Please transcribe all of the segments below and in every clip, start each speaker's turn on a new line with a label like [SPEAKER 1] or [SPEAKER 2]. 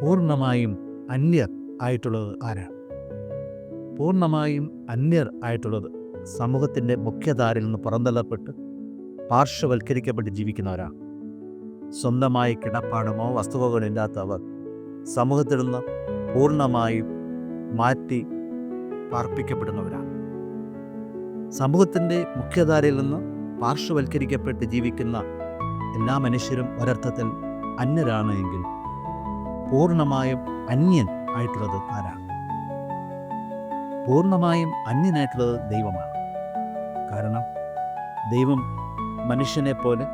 [SPEAKER 1] പൂർണമായും അന്യർ ആയിട്ടുള്ളത് ആരാണ്? പൂർണമായും അന്യർ ആയിട്ടുള്ളത് സമൂഹത്തിന്റെ മുഖ്യധാരയിൽ നിന്ന് പുറന്തള്ളപ്പെട്ട് പാർശ്വവൽക്കരിക്കപ്പെട്ട് ജീവിക്കുന്നവരാണ് സ്വന്തമായി കിടപ്പാടമോ വസ്തുവകളോ ഇല്ലാത്തവർ സമൂഹത്തിൽ നിന്ന് പൂർണമായും മാറ്റി പാർപ്പിക്കപ്പെടുന്നവരാണ് സമൂഹത്തിന്റെ മുഖ്യധാരയിൽ നിന്ന് പാർശ്വവൽക്കരിക്കപ്പെട്ട് ജീവിക്കുന്ന എല്ലാ മനുഷ്യരും ഒരർത്ഥത്തിൽ അന്യരാണ് എങ്കിൽ പൂർണമായും അന്യൻ ആയിട്ടുള്ളത് ആരാണ്? പൂർണമായും അന്യനായിട്ടുള്ളത് ദൈവമാണ്. കാരണം ദൈവം മനുഷ്യനെ പോലെ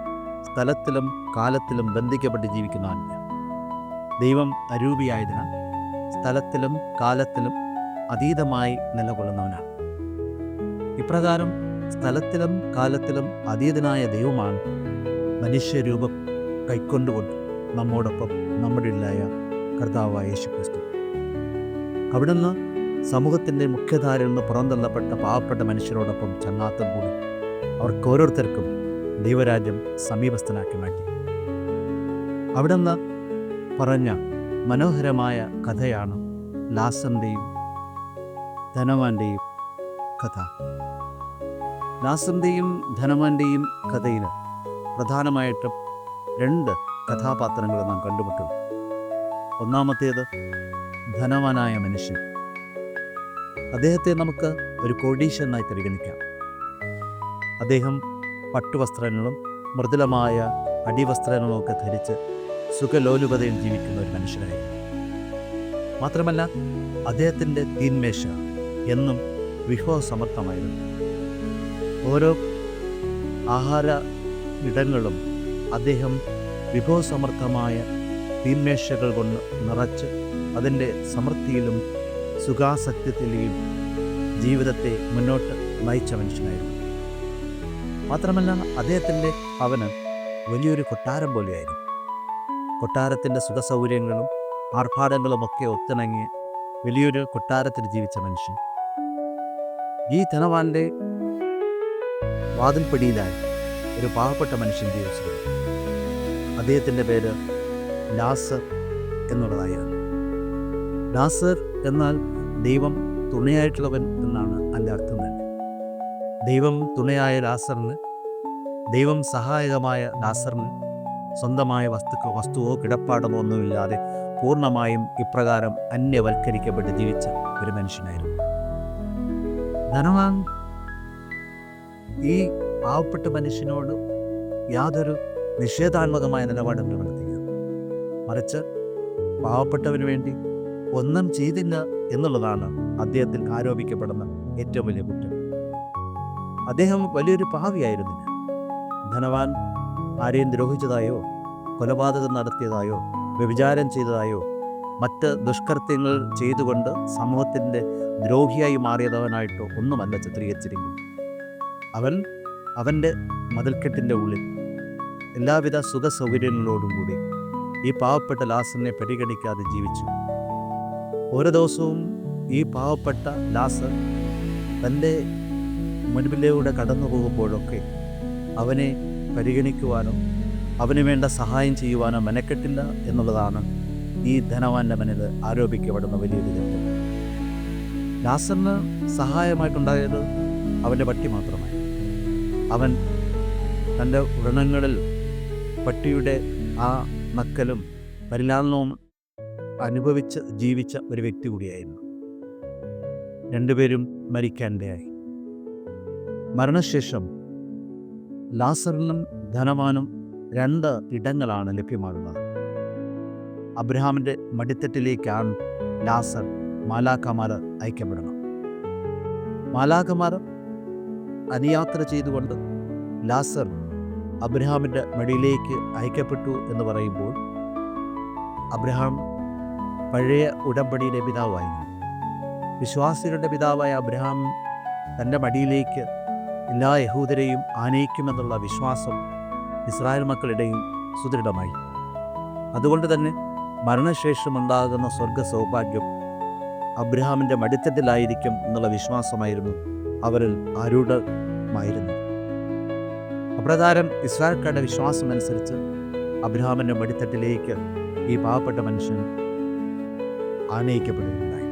[SPEAKER 1] സ്ഥലത്തിലും കാലത്തിലും ബന്ധിക്കപ്പെട്ട് ജീവിക്കുന്ന അന്യ ദൈവം അരൂപിയായതിനാൽ സ്ഥലത്തിലും കാലത്തിലും അതീതമായി നിലകൊള്ളുന്നവനാണ്. ഇപ്രകാരം സ്ഥലത്തിലും കാലത്തിലും അതീതനായ ദൈവമാണ് മനുഷ്യരൂപം കൈക്കൊണ്ടുകൊണ്ട് നമ്മോടൊപ്പം നമ്മുടെ ഇല്ലായ കർത്താവായ യേശു ക്രിസ്തു അവിടുന്ന് സമൂഹത്തിന്റെ മുഖ്യധാരയിൽ നിന്ന് പുറന്തള്ളപ്പെട്ട പാവപ്പെട്ട മനുഷ്യരോടൊപ്പം ചങ്ങാത്തം കൂടി അവർക്ക് ഓരോരുത്തർക്കും ദൈവരാജ്യം സമീപസ്ഥനാക്കി മാറ്റി. അവിടുന്ന് പറഞ്ഞ മനോഹരമായ കഥയാണ് ലാസറിന്റെയും ധനവാന്റെയും കഥ. ലാസറിന്റെയും ധനവാന്റെയും കഥയിൽ പ്രധാനമായിട്ടും രണ്ട് കഥാപാത്രങ്ങൾ നാം കണ്ടുമുട്ടുന്നു ഒന്നാമത്തേത് ധനവാനായ മനുഷ്യൻ. അദ്ദേഹത്തെ നമുക്ക് ഒരു കോടീശ്വരനായി പരിഗണിക്കാം. അദ്ദേഹം പട്ടുവസ്ത്രങ്ങളും മൃദുലമായ അടിവസ്ത്രങ്ങളും ഒക്കെ ധരിച്ച് സുഖലോലുപതയിൽ ജീവിക്കുന്ന ഒരു മനുഷ്യനായിരുന്നു. മാത്രമല്ല അദ്ദേഹത്തിന്റെ തീന്മേശ എന്നും വിഭവസമർത്ഥമായിരുന്നു ഓരോ ആഹാര ഇടങ്ങളും അദ്ദേഹം വിഭവസമർത്ഥമായ തീന്മേശകൾ കൊണ്ട് നിറച്ച് അതിന്റെ സമൃദ്ധിയിലും സുഖാസത്യത്തിലെയും ജീവിതത്തെ മുന്നോട്ട് നയിച്ച മനുഷ്യനായിരുന്നു. മാത്രമല്ല അദ്ദേഹത്തിന്റെ ഭവനം വലിയൊരു കൊട്ടാരം പോലെയായിരുന്നു. കൊട്ടാരത്തിന്റെ സുഖസൗകര്യങ്ങളും ആർഭാടങ്ങളുമൊക്കെ ഒത്തിണങ്ങി വലിയൊരു കൊട്ടാരത്തിൽ ജീവിച്ച മനുഷ്യൻ. ഈ ധനവാന്റെ വാതിൽപ്പടിയിലായി ഒരു പാവപ്പെട്ട മനുഷ്യൻ ജീവിച്ചിരുന്നു. അദ്ദേഹത്തിന്റെ പേര് ലാസർ എന്നുള്ളതായിരുന്നു ലാസർ എന്നാൽ ദൈവം തുണയായിട്ടുള്ളവൻ എന്നാണ് അതിന്റെ അർത്ഥം തന്നെ. ദൈവം തുണയായ ലാസറിന് ദൈവം സഹായകമായ ലാസറിന് സ്വന്തമായ വസ്തുക്കോ വസ്തുവോ കിടപ്പാടമോ ഒന്നുമില്ലാതെ പൂർണമായും ഇപ്രകാരം അന്യവൽക്കരിക്കപ്പെട്ട് ജീവിച്ച ഒരു മനുഷ്യനായിരുന്നു. ധനവാൻ ഈ പാവപ്പെട്ട മനുഷ്യനോട് യാതൊരു നിഷേധാത്മകമായ നിലപാടും മറിച്ച് പാവപ്പെട്ടവന് വേണ്ടി ഒന്നും ചെയ്തില്ല എന്നുള്ളതാണ് അദ്ദേഹത്തിൽ ആരോപിക്കപ്പെടുന്ന ഏറ്റവും വലിയ കുറ്റം. അദ്ദേഹം വലിയൊരു പാവിയായിരുന്നില്ല. ധനവാൻ ആരെയും ദ്രോഹിച്ചതായോ കൊലപാതകം നടത്തിയതായോ വ്യഭിചാരം ചെയ്തതായോ മറ്റ് ദുഷ്കൃത്യങ്ങൾ ചെയ്തുകൊണ്ട് സമൂഹത്തിന്റെ ദ്രോഹിയായി മാറിയതവനായിട്ടോ ഒന്നുമല്ല ചിത്രീകരിച്ചിരിക്കുന്നത്. അവൻ അവന്റെ മതിൽക്കെട്ടിന്റെ ഉള്ളിൽ എല്ലാവിധ സുഖ സൗകര്യങ്ങളോടും കൂടി ഈ പാവപ്പെട്ട ലാസറിനെ പരിഗണിക്കാതെ ജീവിച്ചു. ഓരോ ദിവസവും ഈ പാവപ്പെട്ട ലാസർ തന്റെ മുൻപിലൂടെ കടന്നു പോകുമ്പോഴൊക്കെ അവനെ പരിഗണിക്കുവാനോ അവന് വേണ്ട സഹായം ചെയ്യുവാനോ മെനക്കെട്ടില്ല എന്നുള്ളതാണ് ഈ ധനവാന്റെ മനിൽ ആരോപിക്കപ്പെടുന്ന വലിയൊരു തെറ്റ്. ലാസറിന് സഹായമായിട്ടുണ്ടായത് അവന്റെ പട്ടി മാത്രമായി. അവൻ തന്റെ വ്രണങ്ങളിൽ പട്ടിയുടെ ആ നക്കലും പരിലാളനവും അനുഭവിച്ച് ജീവിച്ച ഒരു വ്യക്തി കൂടിയായിരുന്നു. രണ്ടുപേരും മരിക്കാനിടയായി. മരണശേഷം ലാസറിനും ധനവാനും രണ്ട് ഇടങ്ങളാണ് ലഭ്യമാകുന്നത്. അബ്രഹാമിന്റെ മടിത്തട്ടിലേക്കാണ് ലാസർ മാലാഖമാർ അയക്കപ്പെടണം. മാലാഖമാർ അനുയാത്ര ചെയ്തുകൊണ്ട് ലാസർ അബ്രഹാമിന്റെ മടിയിലേക്ക് അയക്കപ്പെട്ടു എന്ന് പറയുമ്പോൾ അബ്രഹാം പഴയ ഉടമ്പടിയുടെ പിതാവായിരുന്നു. വിശ്വാസികളുടെ പിതാവായ അബ്രഹാം തന്റെ മടിയിലേക്ക് എല്ലാ യഹൂദരെയും ആനയിക്കുമെന്നുള്ള വിശ്വാസം ഇസ്രായേൽ മക്കളുടെയും സുദൃഢമായി. അതുകൊണ്ട് തന്നെ മരണശേഷമുണ്ടാകുന്ന സ്വർഗ സൗഭാഗ്യം അബ്രഹാമിന്റെ മടിത്തട്ടിലായിരിക്കും എന്നുള്ള വിശ്വാസമായിരുന്നു അവരിൽ ആരൂഢമായിരുന്നു അപ്രകാരം ഇസ്രായേൽക്കാരുടെ വിശ്വാസമനുസരിച്ച് അബ്രഹാമിന്റെ മടിത്തട്ടിലേക്ക് ഈ പാവപ്പെട്ട മനുഷ്യൻ ആനയിക്കപ്പെടുകയുണ്ടായി.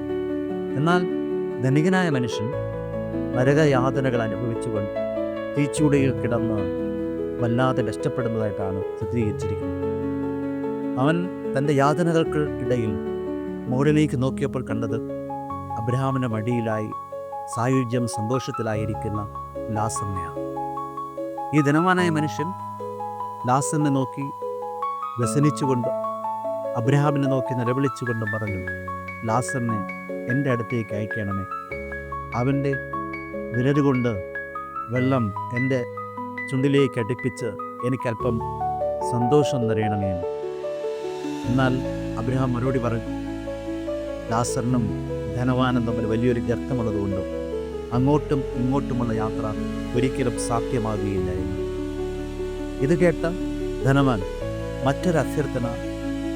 [SPEAKER 1] എന്നാൽ ധനികനായ മനുഷ്യൻ നരകയാതനകൾ അനുഭവിച്ചുകൊണ്ട് തീച്ചൂടയിൽ കിടന്ന് വല്ലാതെ നഷ്ടപ്പെടുന്നതായിട്ടാണ് ചിത്രീകരിച്ചിരിക്കുന്നത് അവൻ തന്റെ യാതനകൾക്ക് ഇടയിൽ മുകളിലേക്ക് നോക്കിയപ്പോൾ കണ്ടത് അബ്രഹാമിന്റെ മടിയിലായി സായുജ്യം സന്തോഷത്തിലായിരിക്കുന്ന ലാസറിനെയാണ് ഈ ധനവാനായ മനുഷ്യൻ ലാസനെ നോക്കി വ്യസനിച്ചുകൊണ്ട് അബ്രഹാമിനെ നോക്കി നിലവിളിച്ചുകൊണ്ട് പറഞ്ഞു ലാസറിനെ എന്റെ അടുത്തേക്ക് അയക്കണമേ. അവന്റെ വിരലുകൊണ്ട് വെള്ളം എന്റെ ചുണ്ടിലേക്ക് അടുപ്പിച്ച് എനിക്കല്പം സന്തോഷം നിറയണമേ എന്നാൽ അബ്രഹാം മറുപടി പറഞ്ഞു ലാസറിനും ധനവാനും തമ്മിൽ വലിയൊരു ഗർത്തമുള്ളതുകൊണ്ടും? അങ്ങോട്ടും ഇങ്ങോട്ടുമുള്ള യാത്ര ഒരിക്കലും സാധ്യമാകുകയില്ലായിരുന്നു ഇത് കേട്ട ധനവാൻ മറ്റൊരു അഭ്യർത്ഥന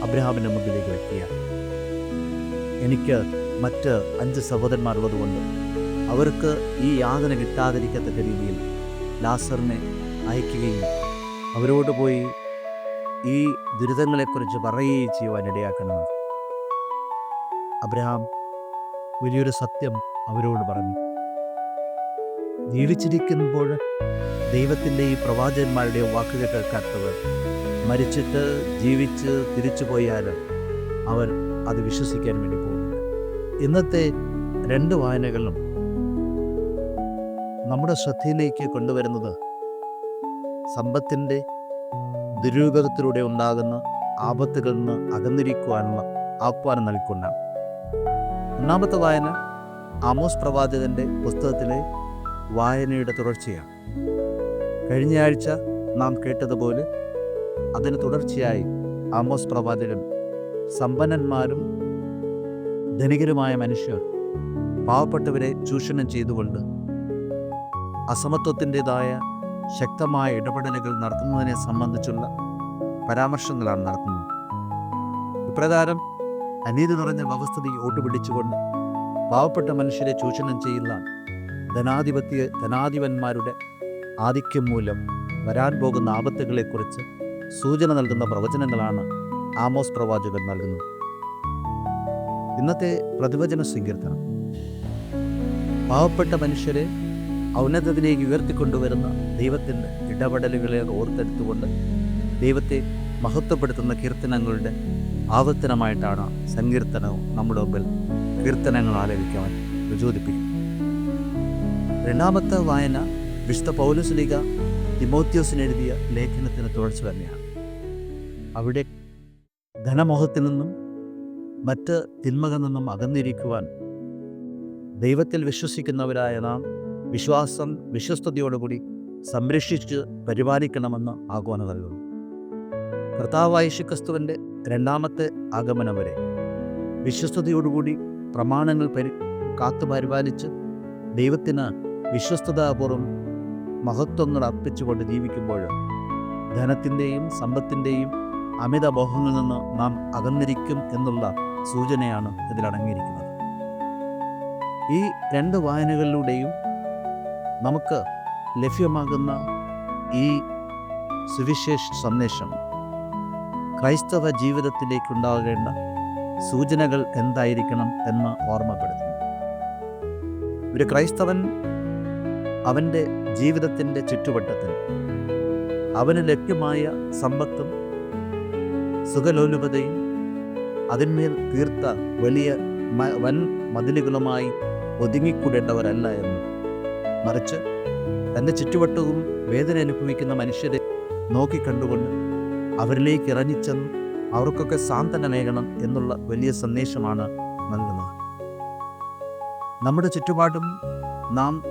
[SPEAKER 1] അബ്രഹാമിന്റെ മുമ്പിലേക്ക് വയ്ക്കുക എനിക്ക് മറ്റ് അഞ്ച് സഹോദരന്മാരുള്ളതുകൊണ്ട് അവർക്ക് ഈ യാതന കിട്ടാതിരിക്കത്തക്ക രീതിയിൽ ലാസറിനെ അയക്കുകയും അവരോട് പോയി ഈ ദുരിതങ്ങളെക്കുറിച്ച് പറയുകയും ചെയ്യുവാൻ ഇടയാക്കണമെന്ന്. അബ്രഹാം വലിയൊരു സത്യം അവരോട് പറഞ്ഞു. ജീവിച്ചിരിക്കുമ്പോൾ ദൈവത്തിന്റെ ഈ പ്രവാചകന്മാരുടെ വാക്കുകൾ കേൾക്കാത്തവർ മരിച്ചിട്ട് ജീവിച്ച് തിരിച്ചു പോയാൽ അവർ അത് വിശ്വസിക്കാൻ വേണ്ടി പോകുന്നില്ല. ഇന്നത്തെ രണ്ട് വായനകളും നമ്മുടെ ശ്രദ്ധയിലേക്ക് കൊണ്ടുവരുന്നത് സമ്പത്തിന്റെ ദുരൂപത്തിലൂടെ ഉണ്ടാകുന്ന ആപത്തുകളിൽ നിന്ന് അകന്നിരിക്കുവാനുള്ള ആഹ്വാനം നൽകിക്കൊണ്ടാണ്. ഒന്നാമത്തെ വായന ആമോസ് പ്രവാചകന്റെ പുസ്തകത്തിലെ വായനയുടെ തുടർച്ചയാണ്. കഴിഞ്ഞ ആഴ്ച നാം കേട്ടതുപോലെ അതിന് തുടർച്ചയായി ആമോസ് പ്രവാചകൻ സമ്പന്നന്മാരും ധനികരുമായ മനുഷ്യർ പാവപ്പെട്ടവരെ ചൂഷണം ചെയ്തുകൊണ്ട് അസമത്വത്തിന്റെതായ ശക്തമായ ഇടപെടലുകൾ നടത്തുന്നതിനെ സംബന്ധിച്ചുള്ള പരാമർശങ്ങളാണ് നടത്തുന്നത്. ഇപ്രകാരം അനീതി നിറഞ്ഞ വ്യവസ്ഥിതി ഓട്ടുപിടിച്ചുകൊണ്ട് പാവപ്പെട്ട മനുഷ്യരെ ചൂഷണം ചെയ്യുന്ന ധനാധിപത്യ ധനാധിപന്മാരുടെ ആധിക്യം മൂലം വരാൻ പോകുന്ന ആപത്തുകളെക്കുറിച്ച് സൂചന നൽകുന്ന പ്രവചനങ്ങളാണ് ആമോസ് പ്രവാചകൻ നൽകുന്നത്. ഇന്നത്തെ പ്രതിവചന സങ്കീർത്തനം. പാവപ്പെട്ട മനുഷ്യരെ ഔന്നതത്തിലേക്ക് ഉയർത്തിക്കൊണ്ടുവരുന്ന ദൈവത്തിന്റെ ഇടപെടലുകളെ ഓർത്തെടുത്തുകൊണ്ട് ദൈവത്തെ മഹത്വപ്പെടുത്തുന്ന കീർത്തനങ്ങളുടെ ആവർത്തനമായിട്ടാണ് സങ്കീർത്തനവും നമ്മുടെ മുമ്പിൽ കീർത്തനങ്ങൾ ആലപിക്കാൻ പ്രചോദിപ്പിക്കും രണ്ടാമത്തെ വായന വിശുദ്ധ പൗലസ്ലിക തിമോത്യോസിന് എഴുതിയ ലേഖനത്തിന് തുടർച്ച തന്നെയാണ്. അവിടെ ധനമോഹത്തിൽ നിന്നും മറ്റ് തിന്മകളിൽ നിന്നും അകന്നിരിക്കുവാൻ ദൈവത്തിൽ വിശ്വസിക്കുന്നവരായ നാം വിശ്വാസം വിശ്വസ്തയോടുകൂടി സംരക്ഷിച്ച് പരിപാലിക്കണമെന്ന് ആഹ്വാനം നൽകുന്നു. കർത്താവായ യേശുക്രിസ്തുവിന്റെ രണ്ടാമത്തെ ആഗമനം വരെ വിശ്വസ്തയോടുകൂടി പ്രമാണങ്ങൾ പരി കാത്തു പരിപാലിച്ച് ദൈവത്തിന് വിശ്വസ്തതാപൂർവം മഹത്വങ്ങൾ അർപ്പിച്ചുകൊണ്ട് ജീവിക്കുമ്പോൾ ധനത്തിന്റെയും സമ്പത്തിന്റെയും അമിത മോഹങ്ങളിൽ നിന്ന് നാം അകന്നിരിക്കും എന്നുള്ള സൂചനയാണ് ഇതിലടങ്ങിയിരിക്കുന്നത് ഈ രണ്ട് വായനകളിലൂടെയും നമുക്ക് ലഭ്യമാകുന്ന ഈ സുവിശേഷ സന്ദേശം ക്രൈസ്തവ ജീവിതത്തിലേക്കുണ്ടാകേണ്ട സൂചനകൾ എന്തായിരിക്കണം എന്ന് ഓർമ്മപ്പെടുത്തുന്നു. ഒരു ക്രൈസ്തവൻ അവന്റെ ജീവിതത്തിന്റെ ചുറ്റുവട്ടത്തിൽ. അവന് ലഭ്യമായ സമ്പത്തും സുഖലോലുപതയും അതിന്മേൽ തീർത്ത വലിയ വൻ മതിലുകളുമായി ഒതുങ്ങിക്കൂടേണ്ടവരല്ല എന്ന്. മറിച്ച് തന്റെ ചുറ്റുവട്ടവും വേദന അനുഭവിക്കുന്ന മനുഷ്യരെ നോക്കിക്കണ്ടുകൊണ്ട് അവരിലേക്ക് ഇറങ്ങിച്ചെന്ന് അവർക്കൊക്കെ സാന്ത്വനമേകണം എന്നുള്ള വലിയ സന്ദേശമാണ് നൽകുന്നത്. നമ്മുടെ ചുറ്റുപാടും നാം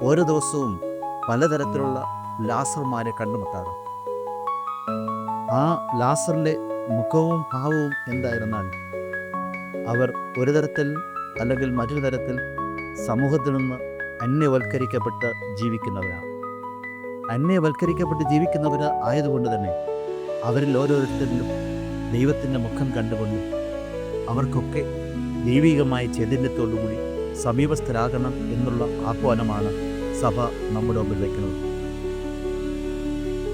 [SPEAKER 1] ഓരോ ദിവസവും പലതരത്തിലുള്ള ലാസർമാരെ കണ്ടുമുട്ടാറ്. ആ ലാസറിലെ മുഖവും ഭാവവും എന്തായിരുന്നാൽ അവർ ഒരു തരത്തിൽ അല്ലെങ്കിൽ മറ്റൊരു തരത്തിൽ സമൂഹത്തിൽ നിന്ന് അന്യവൽക്കരിക്കപ്പെട്ട് ജീവിക്കുന്നവരാണ്. അന്യവൽക്കരിക്കപ്പെട്ട് ജീവിക്കുന്നവർ ആയതുകൊണ്ട് തന്നെ അവരിൽ ഓരോരുത്തരിലും ദൈവത്തിന്റെ മുഖം കണ്ടുകൊണ്ട് അവർക്കൊക്കെ ദൈവികമായ ചൈതന്യത്തോടുകൂടി സമീപസ്ഥരാകണം എന്നുള്ള ആഹ്വാനമാണ് സഭ നമ്മുടെ മുമ്പിൽ വയ്ക്കുന്നത്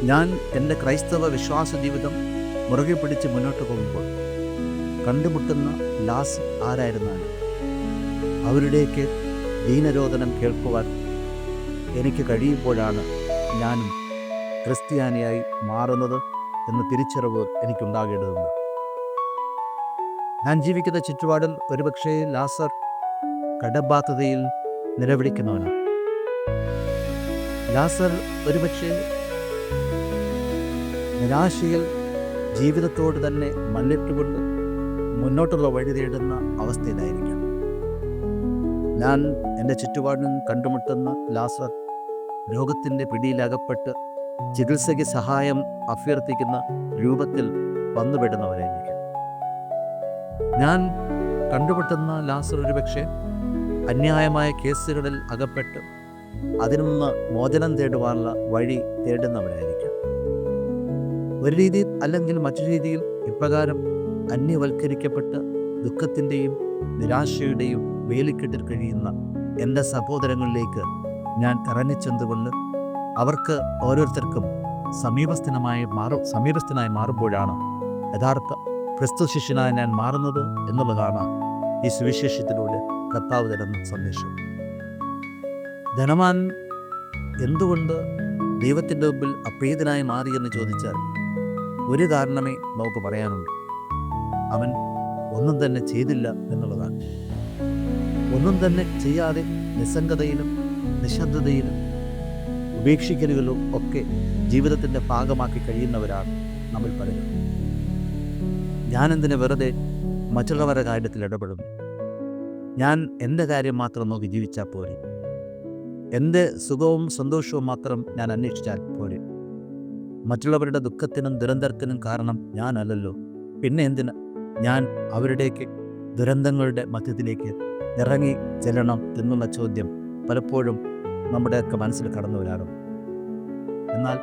[SPEAKER 1] ഞാൻ എന്റെ ക്രൈസ്തവ വിശ്വാസ ജീവിതം മുറുകെ പിടിച്ച് മുന്നോട്ട് പോകുമ്പോൾ കണ്ടുമുട്ടുന്ന ലാസ് ആരായിരുന്നാണ് അവരുടെയൊക്കെ ദീനരോധനം കേൾക്കുവാൻ എനിക്ക് കഴിയുമ്പോഴാണ് ഞാനും ക്രിസ്ത്യാനിയായി മാറുന്നത് എന്ന തിരിച്ചറിവ് എനിക്കുണ്ടാകേണ്ടതുണ്ട്. ഞാൻ ജീവിക്കുന്ന ചുറ്റുപാടിൽ ഒരുപക്ഷേ ലാസർ കടബാധ്യതയിൽ നിലവിളിക്കുന്നവനാണ്. ലാസർ ഒരുപക്ഷെ നിരാശയിൽ ജീവിതത്തോട് തന്നെ മല്ലിട്ടുകൊണ്ട് മുന്നോട്ടുള്ള വഴി തേടുന്ന അവസ്ഥയിലായിരിക്കണം. ഞാൻ എന്റെ ചുറ്റുപാടിനും കണ്ടുമുട്ടുന്ന ലാസർ രോഗത്തിന്റെ പിടിയിലകപ്പെട്ട് ചികിത്സയ്ക്ക് സഹായം അഭ്യർത്ഥിക്കുന്ന രൂപത്തിൽ വന്നുപെടുന്നവരായിരിക്കും. ഞാൻ കണ്ടുമുട്ടുന്ന ലാസർ ഒരുപക്ഷെ അന്യായമായ കേസുകളിൽ അകപ്പെട്ട് അതിൽ നിന്ന് മോചനം തേടുവാനുള്ള വഴി തേടുന്നവരായിരിക്കാം. ഒരു രീതിയിൽ അല്ലെങ്കിൽ മറ്റൊരു രീതിയിൽ ഇപ്രകാരം അന്യവൽക്കരിക്കപ്പെട്ട് ദുഃഖത്തിന്റെയും നിരാശയുടെയും വേലിക്കെട്ടിൽ കഴിയുന്ന എന്റെ സഹോദരങ്ങളിലേക്ക് ഞാൻ ഇറങ്ങിച്ചെന്നുകൊണ്ട് അവർക്ക് ഓരോരുത്തർക്കും സമീപസ്ഥനമായി മാറും സമീപസ്ഥനായി മാറുമ്പോഴാണ് യഥാർത്ഥ ക്രിസ്തു ശിഷ്യനായി ഞാൻ മാറുന്നത് എന്നുള്ളതാണ് ഈ സുവിശേഷത്തിലൂടെ കർത്താവ് തരുന്ന സന്ദേശം. ധനവാൻ എന്തുകൊണ്ട് ദൈവത്തിന്റെ മുമ്പിൽ അപ്രീതനായി മാറി എന്ന് ചോദിച്ചാൽ ഒരു കാരണമേ നമുക്ക് പറയാനുള്ളൂ. അവൻ ഒന്നും തന്നെ ചെയ്തില്ല എന്നുള്ളതാണ്. ഒന്നും തന്നെ ചെയ്യാതെ നിസ്സംഗതയിലും നിശബ്ദതയിലും ഉപേക്ഷിക്കലുകളും ഒക്കെ ജീവിതത്തിന്റെ ഭാഗമാക്കി കഴിയുന്നവരാണ് നമ്മൾ പലരും. ഞാനെന്തിനെ വെറുതെ മറ്റുള്ളവരുടെ കാര്യത്തിൽ ഇടപെടുന്നു? ഞാൻ എന്റെ കാര്യം മാത്രം നോക്കി ജീവിച്ചാൽ പോരെ? എന്റെ സുഖവും സന്തോഷവും മാത്രം ഞാൻ അന്വേഷിച്ചാൽ പോരെ? മറ്റുള്ളവരുടെ ദുഃഖത്തിനും ദുരന്തത്തിനും കാരണം ഞാനല്ലല്ലോ. പിന്നെ എന്തിന്? ഞാൻ അവരുടെയൊക്കെ ദുരന്തങ്ങളുടെ മധ്യത്തിലേക്ക് ഇറങ്ങി ചെല്ലണം എന്നുള്ള ചോദ്യം പലപ്പോഴും നമ്മുടെയൊക്കെ മനസ്സിൽ കടന്നു വരാറുണ്ട്. എന്നാൽ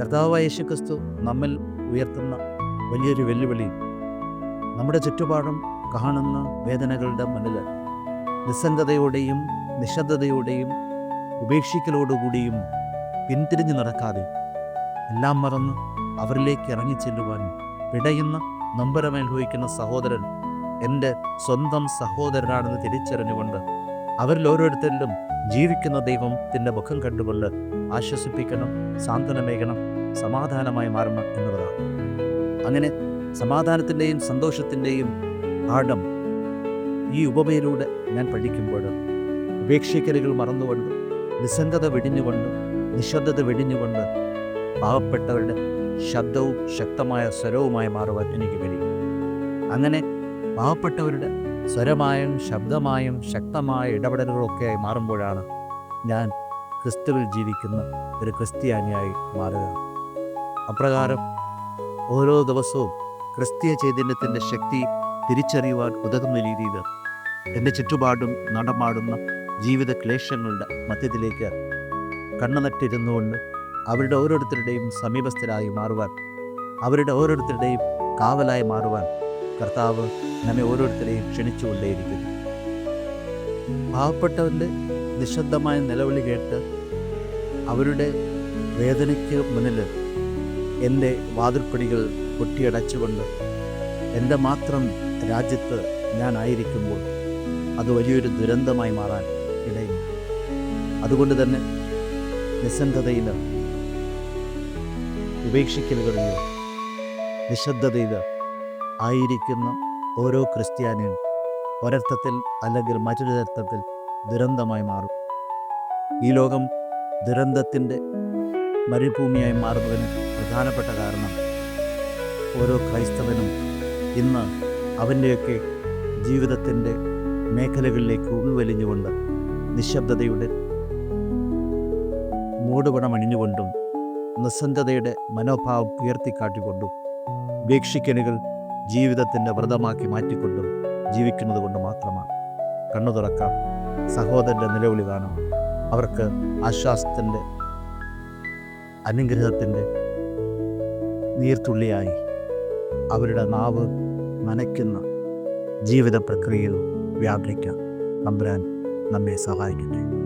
[SPEAKER 1] കർത്താവായ യേശുക്രിസ്തു നമ്മിൽ ഉയർത്തുന്ന വലിയൊരു വെല്ലുവിളി നമ്മുടെ ചുറ്റുപാടും കാണുന്ന വേദനകളുടെ മുന്നിൽ നിസ്സംഗതയോടെയും നിശബ്ദതയോടെയും ഉപേക്ഷിക്കലോടുകൂടിയും പിന്തിരിഞ്ഞു നടക്കാതെ എല്ലാം മറന്ന് അവരിലേക്ക് ഇറങ്ങിച്ചെല്ലുവാനും പിടയുന്ന നൊമ്പരമനുഭവിക്കുന്ന സഹോദരൻ എന്റെ സ്വന്തം സഹോദരനാണെന്ന് തിരിച്ചറിഞ്ഞുകൊണ്ട് അവരിൽ ഓരോരുത്തരിലും ജീവിക്കുന്ന ദൈവത്തിന്റെ മുഖം കണ്ടുകൊണ്ട് ആശ്വസിപ്പിക്കണം സാന്ത്വനമേകണം സമാധാനമായി മാറണം എന്നുള്ളതാണ്. അങ്ങനെ സമാധാനത്തിന്റെയും സന്തോഷത്തിന്റെയും പാഠം ഈ ഉപമയിലൂടെ ഞാൻ പഠിക്കുമ്പോൾ ഉപേക്ഷിക്കലുകൾ മറന്നുകൊണ്ട് നിസ്സംഗത വെടിഞ്ഞുകൊണ്ട് നിശബ്ദത വെടിഞ്ഞുകൊണ്ട് പാവപ്പെട്ടവരുടെ ശബ്ദവും ശക്തമായ സ്വരവുമായി മാറുവാൻ എനിക്ക് കഴിയും. അങ്ങനെ പാവപ്പെട്ടവരുടെ സ്വരമായും ശബ്ദമായും ശക്തമായ ഇടപെടലുകളൊക്കെയായി മാറുമ്പോഴാണ് ഞാൻ ക്രിസ്തുവിൽ ജീവിക്കുന്ന ഒരു ക്രിസ്ത്യാനിയായി മാറുക. അപ്രകാരം ഓരോ ദിവസവും ക്രിസ്തീയ ചൈതന്യത്തിന്റെ ശക്തി തിരിച്ചറിയുവാൻ ഉതകുന്ന രീതിയിൽ എന്റെ ചുറ്റുപാടും നടമാടുന്ന ജീവിത ക്ലേശങ്ങളുടെ മധ്യത്തിലേക്ക് കണ്ണുനട്ടിരുന്നുകൊണ്ട് അവരുടെ ഓരോരുത്തരുടെയും സമീപസ്ഥരായി മാറുവാൻ അവരുടെ ഓരോരുത്തരുടെയും കാവലായി മാറുവാൻ കർത്താവ് നമ്മെ ഓരോരുത്തരെയും ക്ഷണിച്ചുകൊണ്ടേയിരിക്കുന്നു. പാവപ്പെട്ടവന്റെ നിശബ്ദമായ നിലവിളി കേട്ട് അവരുടെ വേദനയ്ക്ക് മുന്നിൽ എന്റെ വാതിൽപ്പടികൾ കൊട്ടിയടച്ചുകൊണ്ട് എന്റെ മാത്രം രാജ്യത്ത് ഞാനായിരിക്കുമ്പോൾ അത് വലിയൊരു ദുരന്തമായി മാറാൻ ഇടയില്ല അതുകൊണ്ട് തന്നെ നിസ്സന്ധതയിൽ ഉപേക്ഷിക്കലുകളിലോ നിശബ്ദതയിൽ ആയിരിക്കുന്ന ഓരോ ക്രിസ്ത്യാനിയും ഒരർത്ഥത്തിൽ അല്ലെങ്കിൽ മറ്റൊരു തരത്തിൽ ദുരന്തമായി മാറും. ഈ ലോകം ദുരന്തത്തിന്റെ മരുഭൂമിയായി മാറുന്നതിന് പ്രധാനപ്പെട്ട കാരണം ഓരോ ക്രൈസ്തവനും ഇന്ന് അവന്റെയൊക്കെ ജീവിതത്തിന്റെ മേഖലകളിലേക്ക് ഉൾവലിഞ്ഞുകൊണ്ട് നിശബ്ദതയുടെ മൂടുപടമണിഞ്ഞുകൊണ്ടും നിസ്സന്ധതയുടെ മനോഭാവം ഉയർത്തിക്കാട്ടിക്കൊണ്ടും വീക്ഷിക്കലുകൾ ജീവിതത്തിന്റെ വ്രതമാക്കി മാറ്റിക്കൊണ്ടും ജീവിക്കുന്നത് കൊണ്ട് മാത്രമാണ്. കണ്ണു തുറക്കാം. സഹോദരന്റെ നിലവിളി കാണാം അവർക്ക് ആശ്വാസത്തിന്റെ അനുഗ്രഹത്തിന്റെ നീർത്തുള്ളിയായി അവരുടെ നാവ് നനയ്ക്കുന്ന ജീവിത പ്രക്രിയയിൽ വ്യാപരിക്കാൻ നമ്പുരാൻ നമ്മെ സഹായിക്കട്ടെ.